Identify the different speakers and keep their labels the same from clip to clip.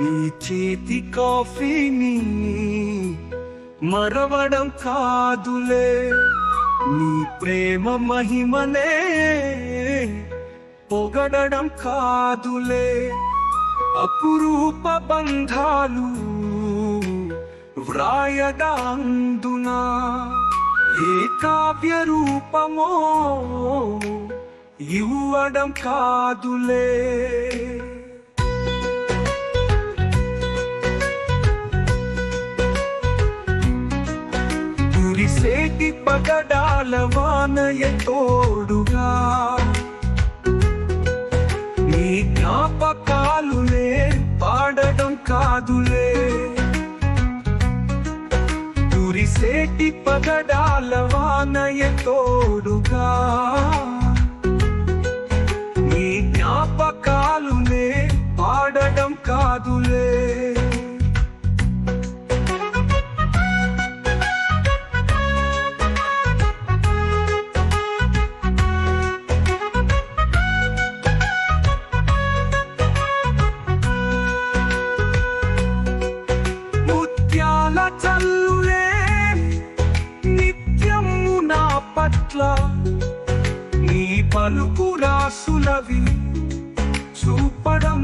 Speaker 1: చేతి కాఫీని మరవడం కాదులే. నీ ప్రేమ మహిమనే పొగడడం కాదులే. అపురూప బంధాలు వ్రాయగా అందునా ఏ కావ్య రూపమో ఇవ్వడం కాదులే. కురిసేటి పగడాల వానయ తోడుగా. నీ జ్ఞాపకాలులే పాడడం కాదులే. కురిసేటి పగడాల వానయ తోడుగా. నీ జ్ఞాపకాలులే పాడడం కాదులే. నీ పలుకు రాసులవి చూపడం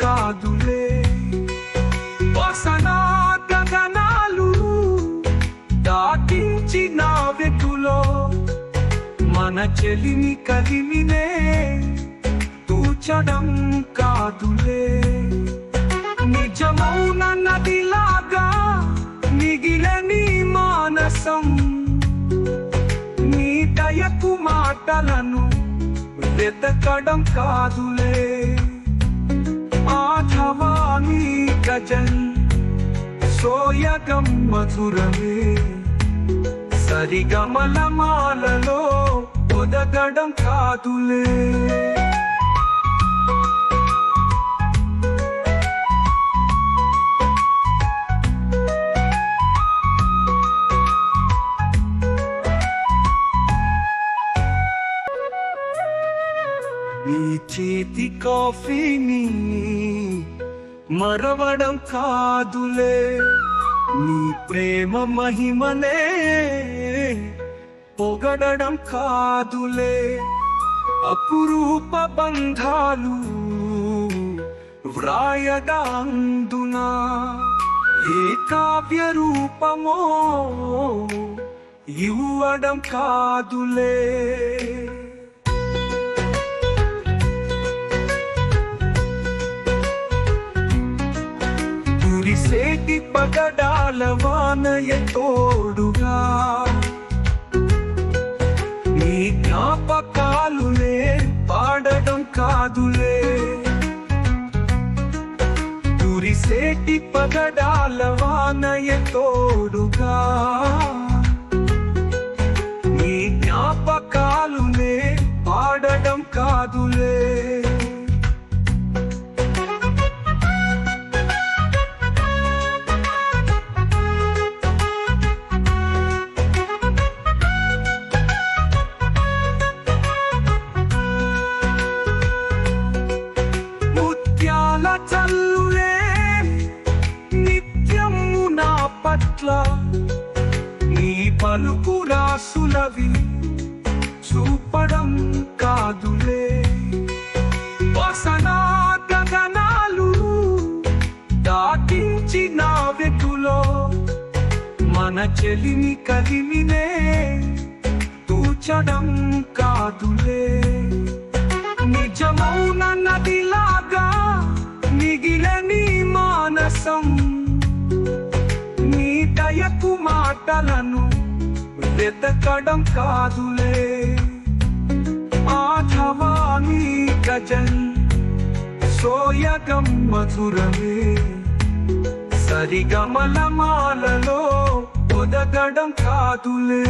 Speaker 1: కాదులే. వసనా గగనాలు దాటించి నా వెతులో మన చెలిని కలిమినే తూచడం కాదులే. నిజమౌన నదిలాగా మిగిలని మానసం. మాటలను వెతకడం కాదులే. మాధవాని గజన్ సోయగం మధురమే సరిగమల మాలలో ఒదగడం కాదులే. చేతి కాఫీని మరవడం కాదులే. నీ ప్రేమ మహిమనే పొగడడం కాదులే. అపురూప బంధాలు వ్రాయగా అందునా ఏ కావ్య రూపమో ఇవ్వడం కాదులే. కురిసేటి పగడాల వానయ తోడుగా. నీ జ్ఞాపకాలులే పాడడం కాదులే. కురిసేటి పగడాల వానయ తోడుగా. పట్ల నీ పలుకు రాసులవి చూపడం కాదులే. వసనా గగనాలు దాటించి నా వెతులో మన చెలిని కలిమినే తూచడం కాదులే. నిజమౌన నదిలాగా మిగిలని మానసం. మాటలను వెతకడం కాదులే. మాధవాని గజన్ సోయగం మధురమే సరిగమల మాలలో ఒదగడం కాదులే.